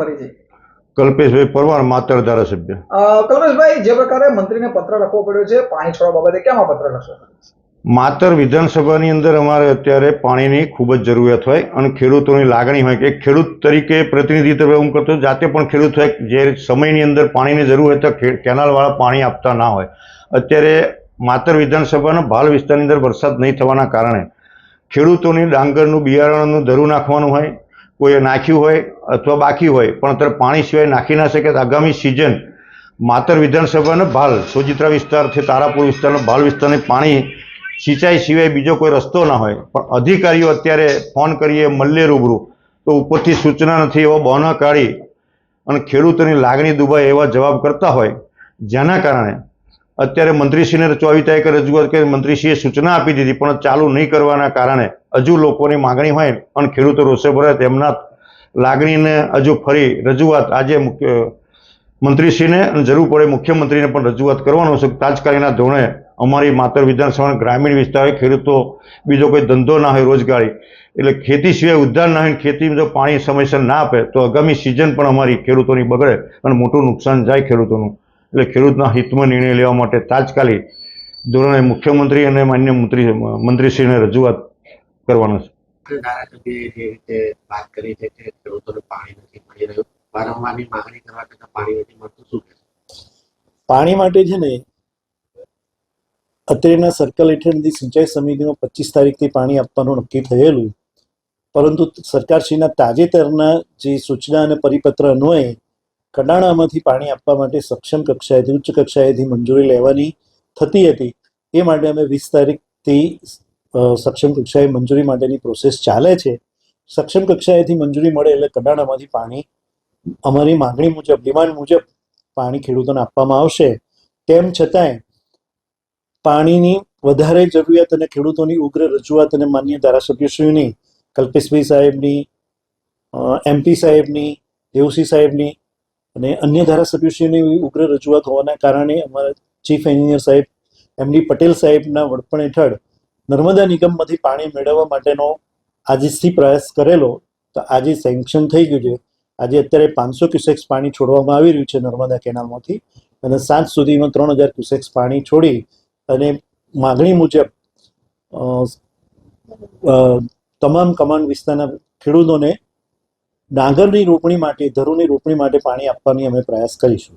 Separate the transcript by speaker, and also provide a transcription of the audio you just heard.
Speaker 1: પરિચય
Speaker 2: કલ્પેશભાઈ પરમાર માતર ધારાસભ્ય.
Speaker 1: કલ્પેશભાઈ જે પ્રકારે મંત્રીને પત્ર લખવો પડ્યો છે પાણી છોડવા બાબતે કેમ પત્ર લખશો?
Speaker 2: માતર વિધાનસભાની અંદર અમારે અત્યારે પાણીની ખૂબ જ જરૂરિયાત હોય અને ખેડૂતોની લાગણી હોય કે ખેડૂત તરીકે પ્રતિનિધિત્વ હું કરતો જાતે પણ ખેડૂત હોય જે સમયની અંદર પાણીની જરૂર હોય તો કેનાલવાળા પાણી આપતા ના હોય. અત્યારે માતર વિધાનસભાના ભાલ વિસ્તારની અંદર વરસાદ નહીં થવાના કારણે ખેડૂતોની ડાંગરનું બિયારણનું ધરું નાખવાનું હોય કોઈએ નાખ્યું હોય અથવા બાકી હોય, પણ અત્યારે પાણી સિવાય નાખી ના શકે તો આગામી સિઝન માતર વિધાનસભાનો ભાલ સોજિત્રા વિસ્તારથી તારાપુર વિસ્તારનો ભાલ વિસ્તારને પાણી સિંચાઈ સિવાય બીજો કોઈ રસ્તો ના હોય. પણ અધિકારીઓ અત્યારે ફોન કરીએ, મળીએ રૂબરૂ. તો ઉપરથી સૂચના નથી, એવો બહાના કાઢી અને ખેડૂતોની લાગણી દુભાય એવા જવાબ કરતા હોય. જેના કારણે અત્યારે મંત્રીશ્રીને ચોવીસ તારીખે રજૂઆત કરી, મંત્રીશ્રીએ સૂચના આપી દીધી, પણ ચાલુ નહીં કરવાના કારણે હજુ લોકોની માગણી હોય અને ખેડૂતો રોષે ભરે તેમના લાગણીને હજુ ફરી રજૂઆત આજે મુખ્ય મંત્રીશ્રીને અને જરૂર પડે મુખ્યમંત્રીને પણ રજૂઆત કરવાનો છે. તાજકાલીના ધોરણે અમારી માતર વિધાનસભાના ગ્રામીણ વિસ્તારે ખેડૂતો બીજો કોઈ ધંધો ના હોય રોજગારી, એટલે ખેતી સિવાય ઉદ્ધાર ના હોય ખેતીમાં જો પાણી સમયસર ના આપે, તો આગામી સિઝન પણ અમારી ખેડૂતોની બગડે અને મોટું નુકસાન જાય ખેડૂતોનું. એટલે ખેડૂતના હિતમાં નિર્ણય લેવા માટે તાત્કાલિક ધોરણે મુખ્યમંત્રી અને માન્ય મંત્રી, મંત્રીશ્રીને રજૂઆત કરવાનો છે.
Speaker 3: રીતે વાત કરી છે કે ખેડૂતોને પાણી નથી મળી રહ્યું. વારંવારની માંગણી કરવા છતાં પાણી નથી મળતું. શું?
Speaker 4: પાણી માટે છે ને, અત્રેના સર્કલ હેઠળની સિંચાઈ સમિતિમાં પચીસ તારીખથી પાણી આપવાનું નક્કી થયેલું. પરંતુ સરકારશ્રીના તાજેતરના જે સૂચના અને પરિપત્ર અન્વયે કડાણામાંથી પાણી આપવા માટે સક્ષમ કક્ષાએથી, ઉચ્ચ કક્ષાએથી મંજૂરી લેવાની થતી હતી. એ માટે અમે વીસ તારીખથી સક્ષમ કક્ષાએ મંજૂરી માટેની પ્રોસેસ ચાલે છે. સક્ષમ કક્ષાએથી મંજૂરી મળે એટલે કડાણામાંથી પાણી, અમારી માંગણી મુજબ, ડિમાન્ડ મુજબ પાણી ખેડૂતોને આપવામાં આવશે. તેમ છતાંય પાણીની વધારે જરૂરિયાત અને ખેડૂતોની ઉગ્ર રજૂઆત અને માન્ય ધારાસભ્યશ્રીઓની, કલ્પેશભાઈ સાહેબની એમપી સાહેબની દેવસિંહ સાહેબની અને અન્ય ધારાસભ્યશ્રીઓની ઉગ્ર રજૂઆત હોવાના કારણે અમારા ચીફ એન્જિનિયર સાહેબ એમડી પટેલ સાહેબના વડપણ હેઠળ નર્મદા નિગમમાંથી પાણી મેળવવા માટેનો આજથી પ્રયાસ કરેલો, તો આજે સેન્કશન થઈ ગયું છે. આજે અત્યારે પાંચસો ક્યુસેક્સ પાણી છોડવામાં આવી રહ્યું છે નર્મદા કેનાલમાંથી. અને સાંજ સુધીમાં ત્રણ હજાર ક્યુસેક્સ પાણી છોડી અને માગણી મુજબ તમામ કમાન્ડ વિસ્તારના ખેડૂતોને ડાંગરની રોપણી માટે, ધરુની રોપણી માટે પાણી આપવાની અમે પ્રયાસ કરીશું.